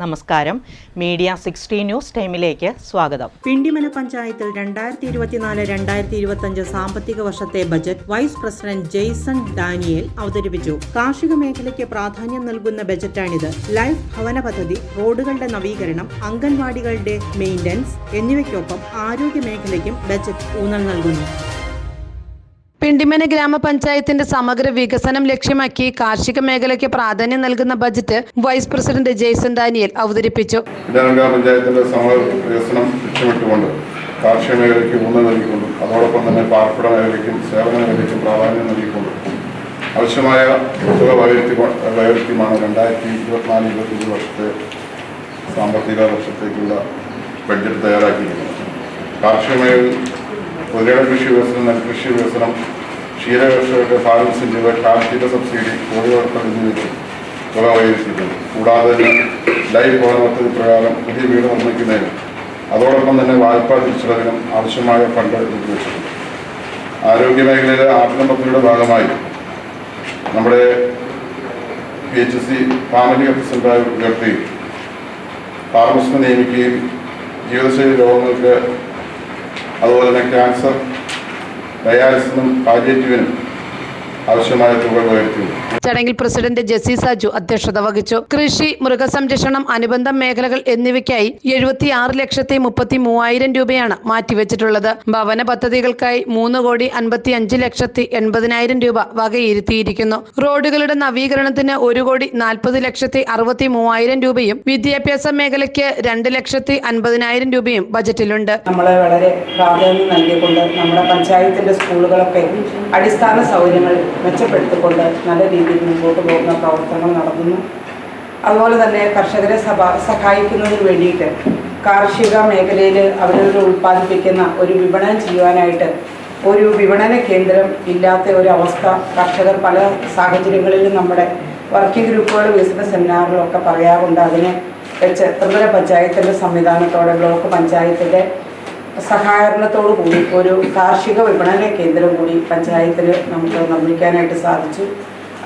നമസ്കാരം. Media sixty news ടൈമിലേക്ക് സ്വാഗതം. പിണ്ടിമന പഞ്ചായത്തിൽ രണ്ടായിരത്തി ഇരുപത്തിനാല് രണ്ടായിരത്തി ഇരുപത്തിയഞ്ച് സാമ്പത്തിക വർഷത്തെ budget vice president Jason Daniel അവതരിപ്പിച്ചു. കാർഷിക മേഖലയ്ക്ക് പ്രാധാന്യം നൽകുന്ന ബജറ്റാണിത്. ലൈഫ് ഭവന പദ്ധതി റോഡുകളുടെ നവീകരണം അംഗൻവാടികളുടെ മെയിന്റനൻസ് എന്നിവയ്ക്കൊപ്പം ആരോഗ്യ മേഖലയ്ക്കും ബജറ്റ് ഊന്നൽ നൽകുന്നു. പിണ്ടിമന ഗ്രാമപഞ്ചായത്തിന്റെ സമഗ്ര വികസനം ലക്ഷ്യമാക്കി കാർഷിക മേഖലയ്ക്ക് പ്രാധാന്യം നൽകുന്ന budget vice president Jason Daniel അവതരിപ്പിച്ചു. ഗ്രാമപഞ്ചായത്തിന്റെ പഞ്ചായത്തിന്റെ സമഗ്ര വികസനം ലക്ഷ്യമിട്ടുകൊണ്ട് കാർഷിക മേഖലയ്ക്ക് ഊന്നൽ നൽകിക്കൊണ്ടും അതോടൊപ്പം തന്നെ പാർപ്പിട മേഖലയ്ക്കും സേവന മേഖലയ്ക്കും പ്രാധാന്യം നൽകിക്കൊണ്ടും ആവശ്യമായ തുക വകയിരുത്തി വകയിരുത്തിയുമാണ് രണ്ടായിരത്തി ഇരുപത്തിനാല് ഇരുപത്തിയഞ്ച് വർഷത്തെ സാമ്പത്തിക വർഷത്തേക്കുള്ള ബഡ്ജറ്റ് തയ്യാറാക്കിയിരിക്കുന്നത്. കാർഷിക മേഖല പൊതുജന കൃഷി വികസനം നെൽകൃഷി വികസനം ക്ഷീരകർഷകർക്ക് പാൽ ഇൻസെന്റീവ് കാർഷിക സബ്സിഡി കോഴി വളർത്തൽ എന്നിവയ്ക്ക് തുക വൈകിട്ടുണ്ട് കൂടാതെ തന്നെ ലൈഫ് ഭവന പദ്ധതി പ്രകാരം പുതിയ വീട് നിർമ്മിക്കുന്നതിനും അതോടൊപ്പം തന്നെ വായ്പാ തിരിച്ചടവിനും ആവശ്യമായ ഫണ്ട് നിർദ്ദേശിച്ചിട്ടുണ്ട് ആരോഗ്യ മേഖലയിലെ ആർത്തന പദ്ധതിയുടെ ഭാഗമായി നമ്മുടെ P H C family health ഉയർത്തുകയും ഫാർമസിനെ നിയമിക്കുകയും ജീവിതശൈലി രോഗങ്ങൾക്ക് അതുപോലെ തന്നെ ക്യാൻസർ ഡയാലിസിനും പാലിയേറ്റീവിനും ആവശ്യമായ തുക ചടങ്ങിൽ പ്രസിഡന്റ് ജെസി സാജു അധ്യക്ഷത വഹിച്ചു. കൃഷി മൃഗസംരക്ഷണം അനുബന്ധ മേഖലകൾ എന്നിവയ്ക്കായി എഴുപത്തിയാറ് ലക്ഷത്തി മുപ്പത്തി മൂവായിരം രൂപയാണ് മാറ്റിവെച്ചിട്ടുള്ളത്. ഭവന പദ്ധതികൾക്കായി മൂന്ന് കോടി അൻപത്തി അഞ്ച് ലക്ഷത്തി എൺപതിനായിരം രൂപ വകയിരുത്തിയിരിക്കുന്നു. റോഡുകളുടെ നവീകരണത്തിന് ഒരു കോടി നാൽപ്പത് ലക്ഷത്തി അറുപത്തി മൂവായിരം രൂപയും വിദ്യാഭ്യാസ മേഖലയ്ക്ക് രണ്ട് ലക്ഷത്തി അൻപതിനായിരം രൂപയും ബജറ്റിലുണ്ട്. നമ്മളെ വളരെ പ്രാധാന്യം നൽകിക്കൊണ്ട് നമ്മുടെ പഞ്ചായത്തിന്റെ സ്കൂളുകളൊക്കെ അടിസ്ഥാന സൗകര്യങ്ങൾ മെച്ചപ്പെടുത്തിക്കൊണ്ട് നല്ല രീതിയിൽ മുമ്പോട്ട് പോകുന്ന പ്രവർത്തനങ്ങൾ നടത്തുന്നു. അതുപോലെ തന്നെ കർഷകരെ സഭ സഹായിക്കുന്നതിന് വേണ്ടിയിട്ട് കാർഷിക മേഖലയിൽ അവരവർ ഉൽപ്പാദിപ്പിക്കുന്ന ഒരു വിപണനം ചെയ്യുവാനായിട്ട് ഒരു വിപണന കേന്ദ്രം ഇല്ലാത്ത ഒരു അവസ്ഥ കർഷകർ പല സാഹചര്യങ്ങളിലും നമ്മുടെ വർക്കിംഗ് ഗ്രൂപ്പുകൾ വികസന സെമിനാറുകളൊക്കെ പറയാറുണ്ട്. അതിനെ വെച്ച് ത്രിപുര പഞ്ചായത്തിന്റെ സംവിധാനത്തോടെ ബ്ലോക്ക് പഞ്ചായത്തിന്റെ സഹകരണത്തോടു കൂടി ഒരു കാർഷിക വിപണന കേന്ദ്രം കൂടി പഞ്ചായത്തിൽ നമുക്ക് നിർമ്മിക്കാനായിട്ട് സാധിച്ചു.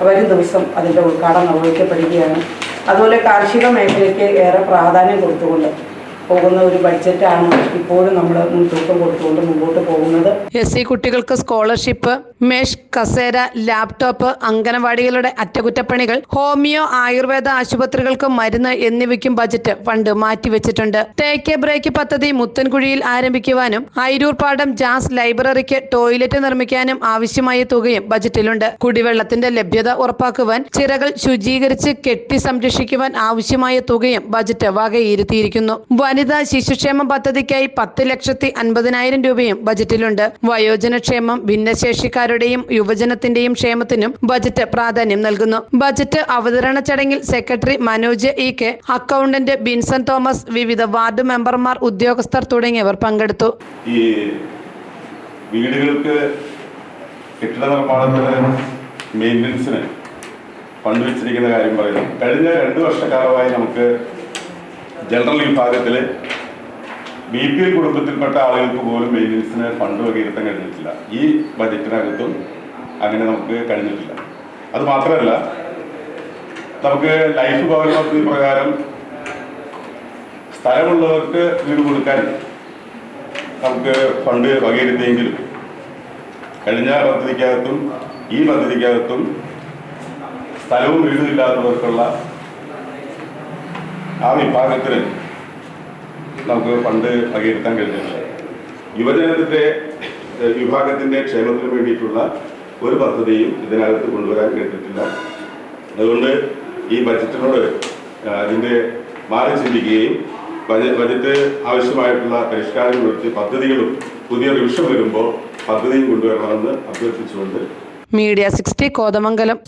വരും ദിവസം അതിന്റെ ഉദ്ഘാടനം നിർവഹിക്കപ്പെടുകയാണ്. അതുപോലെ കാർഷിക മേഖലയ്ക്ക് ഏറെ പ്രാധാന്യം കൊടുത്തുകൊണ്ട് പോകുന്ന ഒരു ബഡ്ജറ്റാണ് ഇപ്പോഴും നമ്മൾ മുൻതൂക്കം കൊടുത്തുകൊണ്ട് മുമ്പോട്ട് പോകുന്നത്. എസ് സി കുട്ടികൾക്ക് സ്കോളർഷിപ്പ് മെഷ് കസേര ലാപ്ടോപ്പ് അംഗനവാടികളുടെ അറ്റകുറ്റപ്പണികൾ ഹോമിയോ ആയുർവേദ ആശുപത്രികൾക്ക് മരുന്ന് എന്നിവയ്ക്കും ബജറ്റ് ഫണ്ട് മാറ്റിവെച്ചിട്ടുണ്ട്. ടേക്ക് എ ബ്രേക്ക് പദ്ധതി മുത്തൻകുഴിയിൽ ആരംഭിക്കുവാനും അയിരൂർപ്പാടം ജാസ് ലൈബ്രറിക്ക് ടോയ്ലറ്റ് നിർമ്മിക്കാനും ആവശ്യമായ തുകയും ബജറ്റിലുണ്ട് കുടിവെള്ളത്തിന്റെ ലഭ്യത ഉറപ്പാക്കുവാൻ ചിറകൾ ശുചീകരിച്ച് കെട്ടി സംരക്ഷിക്കുവാൻ ആവശ്യമായ തുകയും ബജറ്റ് വകയിരുത്തിയിരിക്കുന്നു. വനിതാ ശിശുക്ഷേമ പദ്ധതിക്കായി പത്ത് ലക്ഷത്തി അൻപതിനായിരം രൂപയും ബജറ്റിലുണ്ട്. വയോജനക്ഷേമം ഭിന്നശേഷിക്കാരുടെയും യുവജനത്തിന്റെയും ക്ഷേമത്തിനും ബജറ്റ് പ്രാധാന്യം നൽകുന്നു. ബജറ്റ് അവതരണ ചടങ്ങിൽ secretary Manoj E K accountant Binson Thomas വിവിധ വാർഡ് മെമ്പർമാർ ഉദ്യോഗസ്ഥർ തുടങ്ങിയവർ പങ്കെടുത്തു. ഈ വീടുകൾക്ക് കെട്ടിട നിർമ്മാണത്തിന് മെയിന്റനൻസിന് ഫണ്ട് വെച്ചിരിക്കുന്ന കാര്യം പറയുന്നു. കഴിഞ്ഞ രണ്ട് വർഷക്കാലമായി നമുക്ക് ജനറൽ വിഭാഗത്തിൽ ബി പി എൽ കുടുംബത്തിൽപ്പെട്ട ആളുകൾക്ക് പോലും മെയിന്റനൻസിന് ഫണ്ട് വകയിരുത്താൻ കഴിഞ്ഞിട്ടില്ല. ഈ ബജറ്റിനകത്തും അങ്ങനെ നമുക്ക് കഴിഞ്ഞിട്ടില്ല. അത് മാത്രമല്ല നമുക്ക് ലൈഫ് ഭവന പദ്ധതി പ്രകാരം സ്ഥലമുള്ളവർക്ക് വീട് കൊടുക്കാൻ നമുക്ക് ഫണ്ട് വകയിരുത്തിയെങ്കിലും കഴിഞ്ഞ പദ്ധതിക്കകത്തും ഈ പദ്ധതിക്കകത്തും സ്ഥലവും വീടും ഇല്ലാത്തവർക്കുള്ള ആ വിഭാഗത്തിന് നമുക്ക് പണ്ട് വകയിരുത്താൻ കഴിഞ്ഞിട്ടില്ല. യുവജനത്തിന്റെ വിഭാഗത്തിന്റെ ക്ഷേമത്തിന് വേണ്ടിയിട്ടുള്ള ഒരു പദ്ധതിയും ഇതിനകത്ത് കൊണ്ടുവരാൻ കഴിഞ്ഞിട്ടില്ല. അതുകൊണ്ട് ഈ ബജറ്റിനോട് അതിന്റെ മാറി ചിന്തിക്കുകയും ബജറ്റ് ആവശ്യമായിട്ടുള്ള പരിഷ്കാരങ്ങൾ വരുത്തി പദ്ധതികളും പുതിയ റിവിഷൻ വരുമ്പോൾ പദ്ധതിയും കൊണ്ടുവരണമെന്ന് അഭ്യർത്ഥിച്ചുകൊണ്ട് മീഡിയ സിക്സ്റ്റി കോതമംഗലം